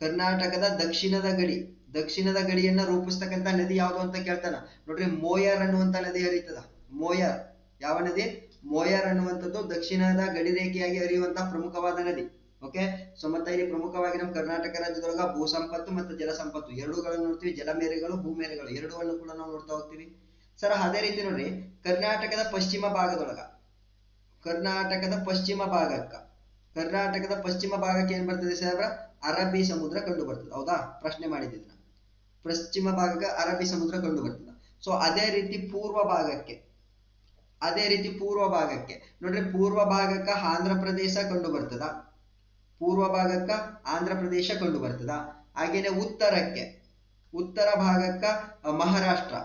ಕರ್ನಾಟಕದ ದಕ್ಷಿಣದ ಗಡಿ. ದಕ್ಷಿಣದ ಗಡಿಯನ್ನ ರೂಪಿಸ್ತಕ್ಕಂತ ನದಿ ಯಾವುದು ಅಂತ ಕೇಳ್ತಾನ? ನೋಡ್ರಿ, ಮೋಯರ್ ಅನ್ನುವಂತ ನದಿ ಹರಿತದ. ಮೋಯರ್. ಯಾವ ನದಿ? ಮೋಯರ್ ಅನ್ನುವಂಥದ್ದು ದಕ್ಷಿಣದ ಗಡಿ ರೇಖೆಯಾಗಿ ಹರಿಯುವಂತಹ ಪ್ರಮುಖವಾದ ನದಿ. ಓಕೆ? ಸೊ, ಮತ್ತೆ ಇಲ್ಲಿ ಪ್ರಮುಖವಾಗಿ ನಮ್ಮ ಕರ್ನಾಟಕ ರಾಜ್ಯದೊಳಗ ಭೂ ಸಂಪತ್ತು ಮತ್ತು ಜಲ ಸಂಪತ್ತು ಎರಡುಗಳನ್ನು ನೋಡ್ತೀವಿ. ಜಲಮೇರೆಗಳು, ಭೂಮೇರೆಗಳು. ಎರಡೂವನ್ನು ಕೂಡ ನಾವು ನೋಡ್ತಾ ಹೋಗ್ತೀವಿ. ಸರ್, ಅದೇ ರೀತಿ ನೋಡ್ರಿ, ಕರ್ನಾಟಕದ ಪಶ್ಚಿಮ ಭಾಗದೊಳಗ, ಕರ್ನಾಟಕದ ಪಶ್ಚಿಮ ಭಾಗಕ್ಕ, ಕರ್ನಾಟಕದ ಪಶ್ಚಿಮ ಭಾಗಕ್ಕೆ ಏನ್ ಬರ್ತದೆ ಸರ್ ಅರಬ್ಬಿ ಸಮುದ್ರ ಕಂಡು ಬರ್ತದೆ. ಹೌದಾ? ಪ್ರಶ್ನೆ ಮಾಡಿದ್ದಿದ್ರ ಪಶ್ಚಿಮ ಭಾಗಕ್ಕೆ ಅರಬ್ಬಿ ಸಮುದ್ರ ಕಂಡು ಬರ್ತದೆ. ಸೊ ಅದೇ ರೀತಿ ಪೂರ್ವ ಭಾಗಕ್ಕೆ, ಅದೇ ರೀತಿ ಪೂರ್ವ ಭಾಗಕ್ಕೆ, ನೋಡ್ರಿ, ಪೂರ್ವ ಭಾಗಕ್ಕ ಆಂಧ್ರ ಪ್ರದೇಶ ಕಂಡು ಬರ್ತದ. ಪೂರ್ವ ಭಾಗಕ್ಕ ಆಂಧ್ರ ಪ್ರದೇಶ ಕಂಡು ಬರ್ತದ. ಹಾಗೇನೆ ಉತ್ತರಕ್ಕೆ, ಉತ್ತರ ಭಾಗಕ್ಕ ಮಹಾರಾಷ್ಟ್ರ.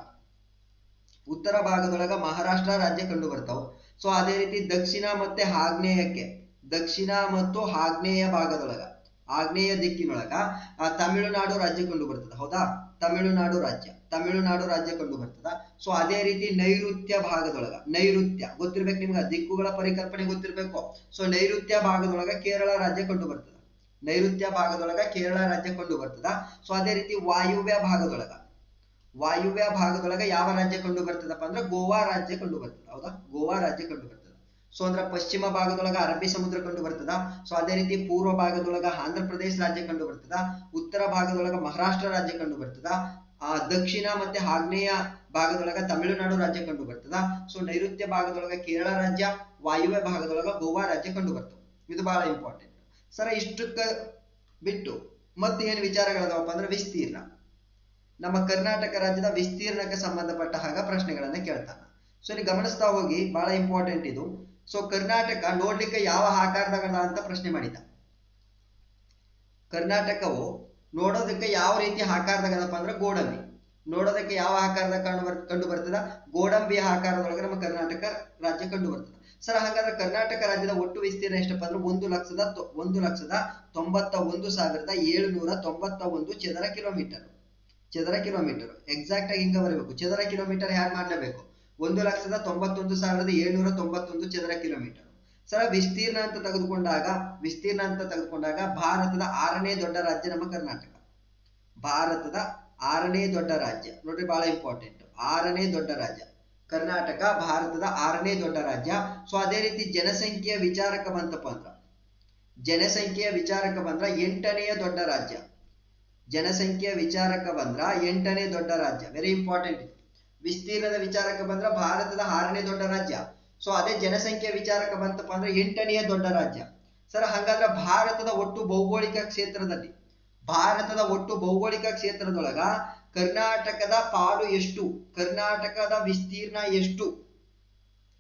ಉತ್ತರ ಭಾಗದೊಳಗ ಮಹಾರಾಷ್ಟ್ರ ರಾಜ್ಯ ಕಂಡು ಬರ್ತಾವ ಸೊ ಅದೇ ರೀತಿ ದಕ್ಷಿಣ ಮತ್ತೆ ಆಗ್ನೇಯಕ್ಕೆ, ದಕ್ಷಿಣ ಮತ್ತು ಆಗ್ನೇಯ ಭಾಗದೊಳಗ, ಆಗ್ನೇಯ ದಿಕ್ಕಿನೊಳಗ ತಮಿಳುನಾಡು ರಾಜ್ಯ ಕಂಡು ಬರ್ತದ ಹೌದಾ? ತಮಿಳುನಾಡು ರಾಜ್ಯ ತಮಿಳುನಾಡು ರಾಜ್ಯ ಕಂಡು ಬರ್ತದ ಸೊ ಅದೇ ರೀತಿ ನೈಋತ್ಯ ಭಾಗದೊಳಗ, ನೈಋತ್ಯ, ಗೊತ್ತಿರ್ಬೇಕು ನಿಮ್ಗೆ? ದಿಕ್ಕುಗಳ ಪರಿಕಲ್ಪನೆ ಗೊತ್ತಿರ್ಬೇಕು. ಸೊ ನೈಋತ್ಯ ಭಾಗದೊಳಗ ಕೇರಳ ರಾಜ್ಯ ಕಂಡು ಬರ್ತದ ನೈಋತ್ಯ ಭಾಗದೊಳಗ ಕೇರಳ ರಾಜ್ಯ ಕಂಡು ಬರ್ತದ ಸೊ ಅದೇ ರೀತಿ ವಾಯುವ್ಯ ಭಾಗದೊಳಗ ವಾಯುವ್ಯ ಭಾಗದೊಳಗೆ ಯಾವ ರಾಜ್ಯ ಕಂಡು ಬರ್ತದಪ್ಪ ಅಂದ್ರೆ ಗೋವಾ ರಾಜ್ಯ ಕಂಡು ಬರ್ತದ ಹೌದಾ? ಗೋವಾ ರಾಜ್ಯ ಕಂಡು ಬರ್ತದ ಸೊ ಅಂದ್ರೆ ಪಶ್ಚಿಮ ಭಾಗದೊಳಗ ಅರಬ್ಬಿ ಸಮುದ್ರ ಕಂಡು ಬರ್ತದ ಸೊ ಅದೇ ರೀತಿ ಪೂರ್ವ ಭಾಗದೊಳಗ ಆಂಧ್ರ ಪ್ರದೇಶ ರಾಜ್ಯ ಕಂಡು ಬರ್ತದ ಉತ್ತರ ಭಾಗದೊಳಗ ಮಹಾರಾಷ್ಟ್ರ ರಾಜ್ಯ ಕಂಡು ಬರ್ತದ ಆ, ದಕ್ಷಿಣ ಮತ್ತೆ ಆಗ್ನೇಯ ಭಾಗದೊಳಗ ತಮಿಳುನಾಡು ರಾಜ್ಯ ಕಂಡು ಬರ್ತದ ಸೊ ನೈಋತ್ಯ ಭಾಗದೊಳಗ ಕೇರಳ ರಾಜ್ಯ, ವಾಯುವ್ಯ ಭಾಗದೊಳಗ ಗೋವಾ ರಾಜ್ಯ ಕಂಡು ಬರ್ತದೆ ಇದು ಬಹಳ ಇಂಪಾರ್ಟೆಂಟ್ ಸರ, ಇಷ್ಟಕ್ಕ ಬಿಟ್ಟು ಮತ್ತೆ ಏನ್ ವಿಚಾರಗಳದಾವಪ್ಪ ಅಂದ್ರೆ ವಿಸ್ತೀರ್ಣ. ನಮ್ಮ ಕರ್ನಾಟಕ ರಾಜ್ಯದ ವಿಸ್ತೀರ್ಣಕ್ಕೆ ಸಂಬಂಧಪಟ್ಟ ಹಾಗ ಪ್ರಶ್ನೆಗಳನ್ನ ಕೇಳ್ತಾನೆ. ಸೊ ಇಲ್ಲಿ ಗಮನಿಸ್ತಾ ಹೋಗಿ, ಬಹಳ ಇಂಪಾರ್ಟೆಂಟ್ ಇದು. ಸೊ ಕರ್ನಾಟಕ ನೋಡ್ಲಿಕ್ಕೆ ಯಾವ ಆಕಾರದಗಳ ಅಂತ ಪ್ರಶ್ನೆ ಮಾಡಿದ. ಕರ್ನಾಟಕವು ನೋಡೋದಕ್ಕೆ ಯಾವ ರೀತಿ ಆಕಾರದಾಗದಪ್ಪ ಅಂದ್ರೆ ಗೋಡಂಬಿ. ನೋಡೋದಕ್ಕೆ ಯಾವ ಆಕಾರದ ಕಂಡು ಬರ್, ಕಂಡು ಬರ್ತದ? ಗೋಡಂಬಿಯ ಆಕಾರದೊಳಗೆ ನಮ್ಮ ಕರ್ನಾಟಕ ರಾಜ್ಯ ಕಂಡು ಬರ್ತದೆ. ಸರ್ ಹಾಗಾದ್ರೆ ಕರ್ನಾಟಕ ರಾಜ್ಯದ ಒಟ್ಟು ವಿಸ್ತೀರ್ಣ ಎಷ್ಟಪ್ಪ ಅಂದ್ರೆ ಒಂದು ಲಕ್ಷದ ಒಂದು ಲಕ್ಷದ ತೊಂಬತ್ತ ಒಂದು ಸಾವಿರದ ಏಳುನೂರ ತೊಂಬತ್ತ ಒಂದು ಚದರ ಕಿಲೋಮೀಟರ್ ಚದರ ಕಿಲೋಮೀಟರ್ ಎಕ್ಸಾಕ್ಟ್ ಆಗಿ ಹಿಂಗ ಬರಬೇಕು. ಚದರ ಕಿಲೋಮೀಟರ್ ಹ್ಯಾಡ್ ಮಾಡಲೇಬೇಕು? ಒಂದು ಲಕ್ಷದ ತೊಂಬತ್ತೊಂದು ಸಾವಿರದ ಏಳ್ನೂರ ತೊಂಬತ್ತೊಂದು ಚದರ ಕಿಲೋಮೀಟರ್ ಸರ, ವಿಸ್ತೀರ್ಣ ಅಂತ ತೆಗೆದುಕೊಂಡಾಗ, ವಿಸ್ತೀರ್ಣ ಅಂತ ತೆಗೆದುಕೊಂಡಾಗ ಭಾರತದ ಆರನೇ ದೊಡ್ಡ ರಾಜ್ಯ ನಮ್ಮ ಕರ್ನಾಟಕ. ಭಾರತದ ಆರನೇ ದೊಡ್ಡ ರಾಜ್ಯ. ನೋಡ್ರಿ ಬಹಳ ಇಂಪಾರ್ಟೆಂಟ್ ಆರನೇ ದೊಡ್ಡ ರಾಜ್ಯ. ಕರ್ನಾಟಕ ಭಾರತದ ಆರನೇ ದೊಡ್ಡ ರಾಜ್ಯ. ಸೊ ಅದೇ ರೀತಿ ಜನಸಂಖ್ಯೆಯ ವಿಚಾರಕ ಬಂತಪ್ಪ ಅಂದ್ರ, ಜನಸಂಖ್ಯೆಯ ವಿಚಾರಕ ಬಂದ್ರ ಎಂಟನೆಯ ದೊಡ್ಡ ರಾಜ್ಯ. ಜನಸಂಖ್ಯೆಯ ವಿಚಾರಕ್ಕೆ ಬಂದ್ರ ಎಂಟನೇ ದೊಡ್ಡ ರಾಜ್ಯ. ವೆರಿ ಇಂಪಾರ್ಟೆಂಟ್ ವಿಸ್ತೀರ್ಣದ ವಿಚಾರಕ್ಕೆ ಬಂದ್ರ ಭಾರತದ ಆರನೇ ದೊಡ್ಡ ರಾಜ್ಯ. ಸೊ ಅದೇ ಜನಸಂಖ್ಯೆ ವಿಚಾರಕ್ಕೆ ಬಂತಪ್ಪ ಅಂದ್ರೆ ಎಂಟನೆಯ ದೊಡ್ಡ ರಾಜ್ಯ. ಸರ್ ಹಾಗಾದ್ರೆ ಭಾರತದ ಒಟ್ಟು ಭೌಗೋಳಿಕ ಕ್ಷೇತ್ರದಲ್ಲಿ, ಭಾರತದ ಒಟ್ಟು ಭೌಗೋಳಿಕ ಕ್ಷೇತ್ರದೊಳಗ ಕರ್ನಾಟಕದ ಪಾಲು ಎಷ್ಟು? ಕರ್ನಾಟಕದ ವಿಸ್ತೀರ್ಣ ಎಷ್ಟು?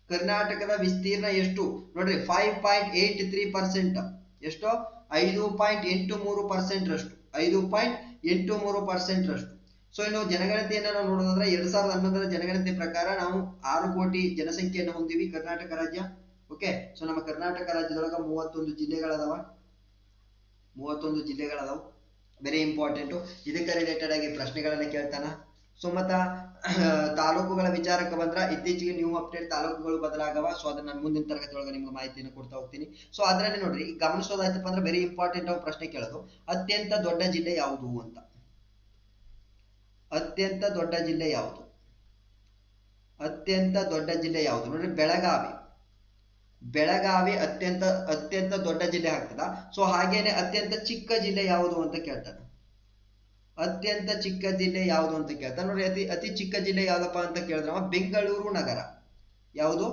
ಕರ್ನಾಟಕದ ವಿಸ್ತೀರ್ಣ ಎಷ್ಟು? ನೋಡ್ರಿ five point eight three percent ಎಷ್ಟು? ಐದು ಪಾಯಿಂಟ್ ಎಂಟು ಮೂರು ಪರ್ಸೆಂಟ್ ರಷ್ಟು. ಐದು ಪಾಯಿಂಟ್ ಎಂಟು ಮೂರು ಪರ್ಸೆಂಟ್ ರಷ್ಟು. ಸೊ ಇನ್ನು ಜನಗಣತಿಯನ್ನು ನಾವು ನೋಡೋದಾದ್ರೆ ಎರಡ್ ಸಾವಿರದ ಹನ್ನೊಂದರ ಜನಗಣತಿ ಪ್ರಕಾರ ನಾವು ಆರು ಕೋಟಿ ಜನಸಂಖ್ಯೆಯನ್ನು ಹೊಂದಿವಿ ಕರ್ನಾಟಕ ರಾಜ್ಯ. ಓಕೆ ಸೊ ನಮ್ಮ ಕರ್ನಾಟಕ ರಾಜ್ಯದೊಳಗ ಮೂವತ್ತೊಂದು ಜಿಲ್ಲೆಗಳದಾವ. ಮೂವತ್ತೊಂದು ಜಿಲ್ಲೆಗಳದಾವ. ವೆರಿ ಇಂಪಾರ್ಟೆಂಟ್ ಇದಕ್ಕೆ ರಿಲೇಟೆಡ್ ಆಗಿ ಪ್ರಶ್ನೆಗಳನ್ನ ಕೇಳ್ತಾನ. ಸೊ ಮತ್ತ ತಾಲೂಕುಗಳ ವಿಚಾರಕ್ಕೆ ಬಂದ್ರ ಇತ್ತೀಚೆಗೆ ನ್ಯೂ ಅಪ್ಡೇಟ್ ತಾಲೂಕುಗಳು ಬದಲಾಗವ. ಸೊ ಅದನ್ನ ನಾನು ಮುಂದಿನ ತರಗತಿ ಒಳಗೆ ನಿಮ್ಗೆ ಮಾಹಿತಿಯನ್ನು ಕೊಡ್ತಾ ಹೋಗ್ತೀನಿ. ಸೊ ಅದರಲ್ಲಿ ನೋಡ್ರಿ, ಗಮನಿಸೋದಾಯ್ತಪ್ಪ ಅಂದ್ರೆ ವೆರಿ ಇಂಪಾರ್ಟೆಂಟ್ ಅವ್ರು ಪ್ರಶ್ನೆ ಕೇಳೋದು. ಅತ್ಯಂತ ದೊಡ್ಡ ಜಿಲ್ಲೆ ಯಾವುದು ಅಂತ. ಅತ್ಯಂತ ದೊಡ್ಡ ಜಿಲ್ಲೆ ಯಾವುದು? ಅತ್ಯಂತ ದೊಡ್ಡ ಜಿಲ್ಲೆ ಯಾವುದು? ನೋಡ್ರಿ, ಬೆಳಗಾವಿ. ಬೆಳಗಾವಿ ಅತ್ಯಂತ ಅತ್ಯಂತ ದೊಡ್ಡ ಜಿಲ್ಲೆ ಆಗ್ತದ. ಸೊ ಹಾಗೇನೆ ಅತ್ಯಂತ ಚಿಕ್ಕ ಜಿಲ್ಲೆ ಯಾವುದು ಅಂತ ಕೇಳ್ತಾನೆ ಅತ್ಯಂತ ಚಿಕ್ಕ ಜಿಲ್ಲೆ ಯಾವುದು ಅಂತ ಕೇಳ್ತಾರೆ. ನೋಡಿ ಅತಿ ಅತಿ ಚಿಕ್ಕ ಜಿಲ್ಲೆ ಯಾವ್ದಪ್ಪ ಅಂತ ಕೇಳಿದ್ರೆ ಬೆಂಗಳೂರು ನಗರ. ಯಾವುದು?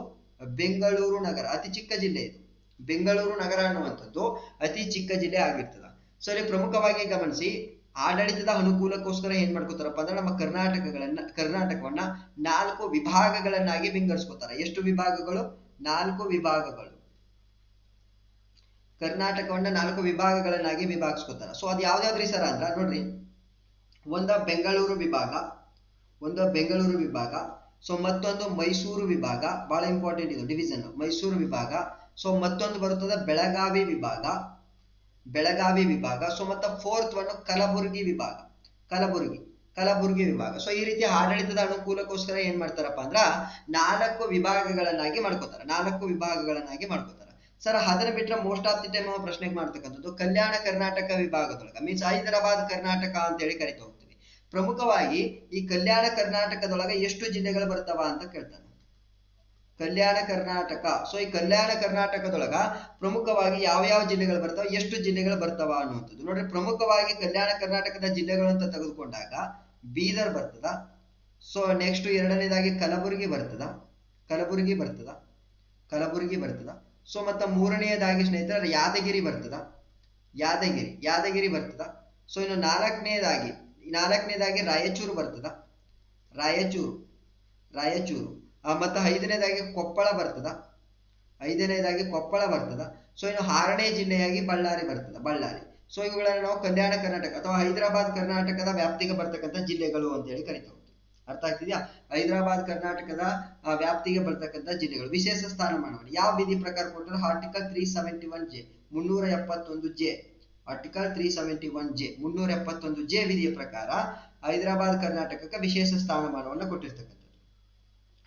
ಬೆಂಗಳೂರು ನಗರ. ಅತಿ ಚಿಕ್ಕ ಜಿಲ್ಲೆ ಇದು. ಬೆಂಗಳೂರು ನಗರ ಅನ್ನುವಂಥದ್ದು ಅತಿ ಚಿಕ್ಕ ಜಿಲ್ಲೆ ಆಗಿರ್ತದ. ಸೊ ಪ್ರಮುಖವಾಗಿ ಗಮನಿಸಿ, ಆಡಳಿತದ ಅನುಕೂಲಕ್ಕೋಸ್ಕರ ಏನ್ ಮಾಡ್ಕೋತಾರಪ್ಪ ಅಂದ್ರೆ ನಮ್ಮ ಕರ್ನಾಟಕಗಳನ್ನ, ಕರ್ನಾಟಕವನ್ನ ನಾಲ್ಕು ವಿಭಾಗಗಳನ್ನಾಗಿ ವಿಂಗಡಿಸ್ಕೋತಾರೆ. ಎಷ್ಟು ವಿಭಾಗಗಳು? ನಾಲ್ಕು ವಿಭಾಗಗಳು. ಕರ್ನಾಟಕವನ್ನ ನಾಲ್ಕು ವಿಭಾಗಗಳನ್ನಾಗಿ ವಿಭಾಗಿಸ್ಕೋತಾರ. ಸೊ ಅದು ಯಾವ್ದಾವ್ದ್ರಿ ಸರ್ ಅಂದ್ರ, ನೋಡ್ರಿ ಒಂದ ಬೆಂಗಳೂರು ವಿಭಾಗ, ಒಂದು ಬೆಂಗಳೂರು ವಿಭಾಗ ಸೊ ಮತ್ತೊಂದು ಮೈಸೂರು ವಿಭಾಗ ಬಹಳ ಇಂಪಾರ್ಟೆಂಟ್ ಇದು ಡಿವಿಷನ್ ಮೈಸೂರು ವಿಭಾಗ ಸೊ ಮತ್ತೊಂದು ಬರುತ್ತದೆ ಬೆಳಗಾವಿ ವಿಭಾಗ ಬೆಳಗಾವಿ ವಿಭಾಗ ಸೊ ಮತ್ತ ಫೋರ್ತ್ ಒನ್ ಕಲಬುರಗಿ ವಿಭಾಗ, ಕಲಬುರಗಿ ಕಲಬುರಗಿ ವಿಭಾಗ. ಸೊ ಈ ರೀತಿ ಆಡಳಿತದ ಅನುಕೂಲಕ್ಕೋಸ್ಕರ ಏನ್ ಮಾಡ್ತಾರಪ್ಪ ಅಂದ್ರ ನಾಲ್ಕು ವಿಭಾಗಗಳನ್ನಾಗಿ ಮಾಡ್ಕೋತಾರೆ, ನಾಲ್ಕು ವಿಭಾಗಗಳನ್ನಾಗಿ ಮಾಡ್ಕೋತಾರೆ. ಸರ್ ಅದನ್ನ ಬಿಟ್ರೆ ಮೋಸ್ಟ್ ಆಫ್ ದಿ ಟೈಮ್ ಪ್ರಶ್ನೆಗೆ ಮಾಡ್ತಕ್ಕಂಥದ್ದು ಕಲ್ಯಾಣ ಕರ್ನಾಟಕ ವಿಭಾಗದೊಳಗ ಮೀನ್ಸ್ ಹೈದರಾಬಾದ್ ಕರ್ನಾಟಕ ಅಂತ ಹೇಳಿ ಕರಿತಾ ಹೋಗ್ತೀವಿ ಪ್ರಮುಖವಾಗಿ ಈ ಕಲ್ಯಾಣ ಕರ್ನಾಟಕದೊಳಗೆ ಎಷ್ಟು ಜಿಲ್ಲೆಗಳು ಬರ್ತಾವ ಅಂತ ಕೇಳ್ತಾನೆ. ಕಲ್ಯಾಣ ಕರ್ನಾಟಕ. ಸೊ ಈ ಕಲ್ಯಾಣ ಕರ್ನಾಟಕದೊಳಗ ಪ್ರಮುಖವಾಗಿ ಯಾವ ಯಾವ ಜಿಲ್ಲೆಗಳು ಬರ್ತಾವ ಎಷ್ಟು ಜಿಲ್ಲೆಗಳು ಬರ್ತಾವ ಅನ್ನುವಂಥದ್ದು. ನೋಡ್ರಿ, ಪ್ರಮುಖವಾಗಿ ಕಲ್ಯಾಣ ಕರ್ನಾಟಕದ ಜಿಲ್ಲೆಗಳು ಅಂತ ತೆಗೆದುಕೊಂಡಾಗ ಬೀದರ್ ಬರ್ತದ. ಸೊ ನೆಕ್ಸ್ಟ್ ಎರಡನೇದಾಗಿ ಕಲಬುರಗಿ ಬರ್ತದ. ಕಲಬುರಗಿ ಬರ್ತದ. ಕಲಬುರಗಿ ಬರ್ತದ. ಸೊ ಮತ್ತ ಮೂರನೆಯದಾಗಿ ಸ್ನೇಹಿತರೆ, ಯಾದಗಿರಿ ಬರ್ತದ. ಯಾದಗಿರಿ ಯಾದಗಿರಿ ಬರ್ತದ. ಸೊ ಇನ್ನು ನಾಲ್ಕನೇದಾಗಿ ನಾಲ್ಕನೇದಾಗಿ ರಾಯಚೂರು ಬರ್ತದ. ರಾಯಚೂರು ರಾಯಚೂರು. ಮತ್ತು ಐದನೇದಾಗಿ ಕೊಪ್ಪಳ ಬರ್ತದ. ಐದನೇದಾಗಿ ಕೊಪ್ಪಳ ಬರ್ತದ. ಸೊ ಇನ್ನು ಆರನೇ ಜಿಲ್ಲೆಯಾಗಿ ಬಳ್ಳಾರಿ ಬರ್ತದ, ಬಳ್ಳಾರಿ. ಸೊ ಇವುಗಳನ್ನು ನಾವು ಕಲ್ಯಾಣ ಕರ್ನಾಟಕ ಅಥವಾ ಹೈದರಾಬಾದ್ ಕರ್ನಾಟಕದ ವ್ಯಾಪ್ತಿಗೆ ಬರ್ತಕ್ಕಂಥ ಜಿಲ್ಲೆಗಳು ಅಂತ ಹೇಳಿ ಕರಿತಾ ಅರ್ಥ ಆಗ್ತಿದ್ಯಾ? ಹೈದರಾಬಾದ್ ಕರ್ನಾಟಕದ ವ್ಯಾಪ್ತಿಗೆ ಬರ್ತಕ್ಕಂಥ ಜಿಲ್ಲೆಗಳು. ವಿಶೇಷ ಸ್ಥಾನಮಾನವನ್ನು ಯಾವ ವಿಧಿ ಪ್ರಕಾರ ಕೊಟ್ಟರು? Article three seventy one J ಮುನ್ನೂರ ಎಪ್ಪತ್ತೊಂದು J article three seventy one J ಮುನ್ನೂರ ಎಪ್ಪತ್ತೊಂದು ಜೆ ವಿಧಿಯ ಪ್ರಕಾರ ಹೈದರಾಬಾದ್ ಕರ್ನಾಟಕಕ್ಕೆ ವಿಶೇಷ ಸ್ಥಾನಮಾನವನ್ನು ಕೊಟ್ಟಿರ್ತಕ್ಕಂಥದ್ದು.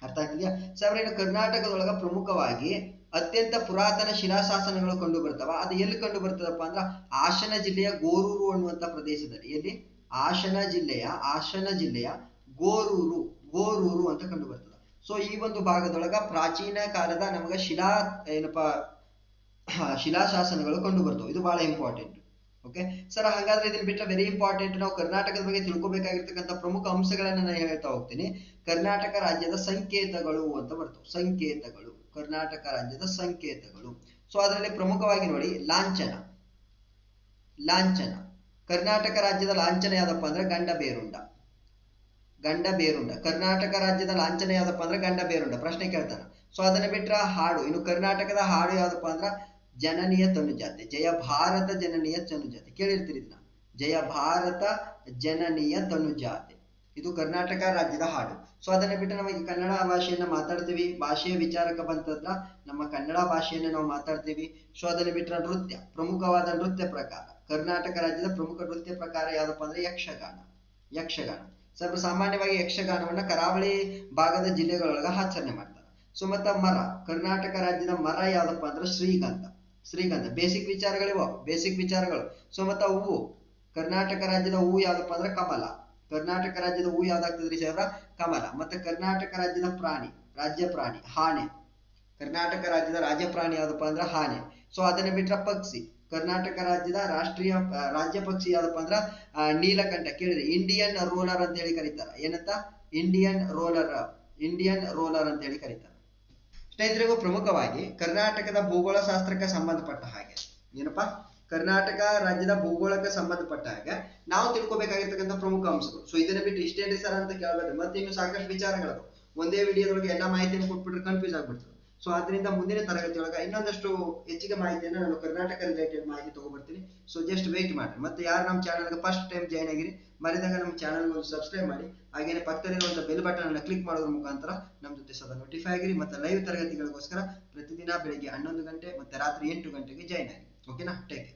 ಅರ್ಥ ಆಗ್ತಿದೆಯಾ? ಸಾವಿರ ಕರ್ನಾಟಕದೊಳಗ ಪ್ರಮುಖವಾಗಿ ಅತ್ಯಂತ ಪುರಾತನ ಶಿಲಾಶಾಸನಗಳು ಕಂಡು ಬರ್ತಾವ. ಅದು ಎಲ್ಲಿ ಕಂಡು ಬರ್ತದಪ್ಪ ಅಂದ್ರ ಹಾಸನ ಜಿಲ್ಲೆಯ ಗೋರೂರು ಅನ್ನುವಂತ ಪ್ರದೇಶದಲ್ಲಿ. ಎಲ್ಲಿ? ಹಾಸನ ಜಿಲ್ಲೆಯ ಹಾಸನ ಜಿಲ್ಲೆಯ ಗೋರೂರು ಗೋರೂರು ಅಂತ ಕಂಡು ಬರ್ತದ. ಸೊ ಈ ಒಂದು ಭಾಗದೊಳಗ ಪ್ರಾಚೀನ ಕಾಲದ ನಮಗೆ ಶಿಲಾ, ಏನಪ್ಪಾ ಶಿಲಾಶಾಸನಗಳು ಕಂಡು ಬರ್ತವೆ. ಇದು ಬಹಳ ಇಂಪಾರ್ಟೆಂಟ್ ಓಕೆ ಸರ್ ಹಾಗಾದ್ರೆ ಇದನ್ನ ಬಿಟ್ಟರೆ ವೆರಿ ಇಂಪಾರ್ಟೆಂಟ್ ನಾವು ಕರ್ನಾಟಕದ ಬಗ್ಗೆ ತಿಳ್ಕೊಬೇಕಾಗಿರ್ತಕ್ಕಂಥ ಪ್ರಮುಖ ಅಂಶಗಳನ್ನ ನಾನು ಹೇಳ್ತಾ ಹೋಗ್ತೀನಿ. ಕರ್ನಾಟಕ ರಾಜ್ಯದ ಸಂಕೇತಗಳು ಅಂತ ಬರ್ತವೆ. ಸಂಕೇತಗಳು. ಕರ್ನಾಟಕ ರಾಜ್ಯದ ಸಂಕೇತಗಳು. ಸೊ ಅದರಲ್ಲಿ ಪ್ರಮುಖವಾಗಿ ನೋಡಿ, ಲಾಂಛನ. ಲಾಂಛನ. ಕರ್ನಾಟಕ ರಾಜ್ಯದ ಲಾಂಛನ ಯಾವ್ದಪ್ಪ ಅಂದ್ರೆ ಗಂಡ ಬೇರುಂಡ. ಗಂಡ ಬೇರುಂಡ. ಕರ್ನಾಟಕ ರಾಜ್ಯದ ಲಾಂಛನ ಯಾವ್ದಪ್ಪ ಅಂದ್ರೆ ಗಂಡ ಬೇರುಂಡ. ಪ್ರಶ್ನೆ ಕೇಳ್ತಾನ. ಸೊ ಅದನ್ನ ಬಿಟ್ರ ಹಾಡು. ಇನ್ನು ಕರ್ನಾಟಕದ ಹಾಡು ಯಾವ್ದಪ್ಪ ಅಂದ್ರ ಜನನೀಯ ತನುಜಾತೆ, ಜಯ ಭಾರತ ಜನನಿಯ ತನುಜಾತೆ. ಕೇಳಿರ್ತೀರಿ ಇದನ್ನ. ಜಯ ಭಾರತ ಜನನೀಯ ತನುಜಾತೆ. ಇದು ಕರ್ನಾಟಕ ರಾಜ್ಯದ ಹಾಡು. ಸೊ ಅದನ್ನ ಬಿಟ್ಟು ನಮಗೆ ಕನ್ನಡ ಭಾಷೆಯನ್ನ ಮಾತಾಡ್ತೀವಿ. ಭಾಷೆಯ ವಿಚಾರಕ್ಕೆ ಬಂತಂದ್ರ ನಮ್ಮ ಕನ್ನಡ ಭಾಷೆಯನ್ನ ನಾವು ಮಾತಾಡ್ತೀವಿ. ಸೊ ಅದನ್ನ ಬಿಟ್ಟರೆ ನೃತ್ಯ, ಪ್ರಮುಖವಾದ ನೃತ್ಯ ಪ್ರಕಾರ. ಕರ್ನಾಟಕ ರಾಜ್ಯದ ಪ್ರಮುಖ ನೃತ್ಯ ಪ್ರಕಾರ ಯಾವ್ದಪ್ಪ ಅಂದ್ರೆ ಯಕ್ಷಗಾನ. ಯಕ್ಷಗಾನ. ಸರ್ವ ಸಾಮಾನ್ಯವಾಗಿ ಯಕ್ಷಗಾನವನ್ನ ಕರಾವಳಿ ಭಾಗದ ಜಿಲ್ಲೆಗಳೊಳಗ ಆಚರಣೆ ಮಾಡ್ತಾರೆ. ಸೊ ಮತ್ತ ಮರ. ಕರ್ನಾಟಕ ರಾಜ್ಯದ ಮರ ಯಾವ್ದಪ್ಪ ಅಂದ್ರೆ ಶ್ರೀಗಂಧ. ಶ್ರೀಗಂಧ. ಬೇಸಿಕ್ ವಿಚಾರಗಳಿವ ಬೇಸಿಕ್ ವಿಚಾರಗಳು. ಸೊ ಮತ್ತ ಹೂವು. ಕರ್ನಾಟಕ ರಾಜ್ಯದ ಹೂವು ಯಾವ್ದಪ್ಪ ಅಂದ್ರೆ ಕಮಲ. ಕರ್ನಾಟಕ ರಾಜ್ಯದ ಹೂವು ಯಾವ್ದಾಗ್ತದ್ರಿ ಸೇವ್ರ ಕಮಲ. ಮತ್ತೆ ಕರ್ನಾಟಕ ರಾಜ್ಯದ ಪ್ರಾಣಿ, ರಾಜ್ಯ ಪ್ರಾಣಿ, ಹಾನೆ. ಕರ್ನಾಟಕ ರಾಜ್ಯದ ರಾಜ್ಯ ಪ್ರಾಣಿ ಯಾವ್ದಪ್ಪ ಅಂದ್ರೆ ಹಾನೆ. ಸೊ ಅದನ್ನ ಬಿಟ್ರ ಪಕ್ಷಿ. ಕರ್ನಾಟಕ ರಾಜ್ಯದ ರಾಷ್ಟ್ರೀಯ, ರಾಜ್ಯ ಪಕ್ಷಿ ಯಾವ್ದಪ್ಪ ಅಂದ್ರ ನೀಲಕಂಠ. ಕೇಳಿದ್ರಿ ಇಂಡಿಯನ್ ರೋಲರ್ ಅಂತ ಹೇಳಿ ಕರೀತಾರ. ಏನಂತ? ಇಂಡಿಯನ್ ರೋಲರ್ ಇಂಡಿಯನ್ ರೋಲರ್ ಅಂತ ಹೇಳಿ ಕರೀತಾರ. ಸ್ನೇಹಿತರಿಗೂ ಪ್ರಮುಖವಾಗಿ ಕರ್ನಾಟಕದ ಭೂಗೋಳ ಶಾಸ್ತ್ರಕ್ಕೆ ಸಂಬಂಧಪಟ್ಟ ಹಾಗೆ. ಏನಪ್ಪಾ? ಕರ್ನಾಟಕ ರಾಜ್ಯದ ಭೂಗೋಳಕ್ಕೆ ಸಂಬಂಧಪಟ್ಟ ಹಾಗೆ. ನಾವು ತಿಳ್ಕೊಬೇಕಾಗಿರ್ತಕ್ಕಂಥ ಪ್ರಮುಖ ಅಂಶಗಳು. ಸೊ ಇದನ್ನ ಬಿಟ್ಟು ಇಷ್ಟೇ ಸರ್ ಅಂತ ಕೇಳಬೇಡ್ರಿ ಮತ್ತೆ ಇನ್ನು ಸಾಕಷ್ಟು ವಿಚಾರಗಳು ಒಂದೇ ವಿಡಿಯೋದೊಳಗೆ ಎಲ್ಲ ಮಾಹಿತಿಯನ್ನು ಕೊಟ್ಬಿಟ್ರೆ ಕನ್ಫ್ಯೂಸ್ ಆಗ್ಬಿಡ್ತದೆ. ಸೊ ಅದರಿಂದ ಮುಂದಿನ ತರಗತಿಯೊಳಗೆ ಇನ್ನೊಂದಷ್ಟು ಹೆಚ್ಚಿಗೆ ಮಾಹಿತಿಯನ್ನು ನಾನು ಕರ್ನಾಟಕ ರಿಲೇಟೆಡ್ ಮಾಹಿತಿ ತಗೊಬರ್ತೀನಿ. ಸೊ ಜಸ್ಟ್ ವೇಟ್ ಮಾಡಿ ಮತ್ತೆ ಯಾರು ನಮ್ಮ ಚಾನಲ್ಗೆ ಫಸ್ಟ್ ಟೈಮ್ ಜಾಯ್ನ್ ಆಗಿರಿ, ಮರೆದಾಗ ನಮ್ಮ ಚಾನಲ್ ಒಂದು ಸಬ್ಸ್ಕ್ರೈಬ್ ಮಾಡಿ. ಹಾಗೇನೆ ಪಕ್ಕದಲ್ಲಿರುವಂಥ ಬೆಲ್ ಬಟನ್ ಅನ್ನು ಕ್ಲಿಕ್ ಮಾಡೋದ್ರ ಮುಖಾಂತರ ನಮ್ಮ ಜೊತೆ ಸದಾ ನೋಟಿಫೈ ಆಗಿರಿ ಮತ್ತೆ ಲೈವ್ ತರಗತಿಗಳಿಗೋಸ್ಕರ ಪ್ರತಿದಿನ ಬೆಳಿಗ್ಗೆ ಹನ್ನೊಂದು ಗಂಟೆ ಮತ್ತೆ ರಾತ್ರಿ ಎಂಟು ಗಂಟೆಗೆ ಜಾಯ್ನ್ ಆಗಿ ಓಕೆನಾ ಟೇಕ್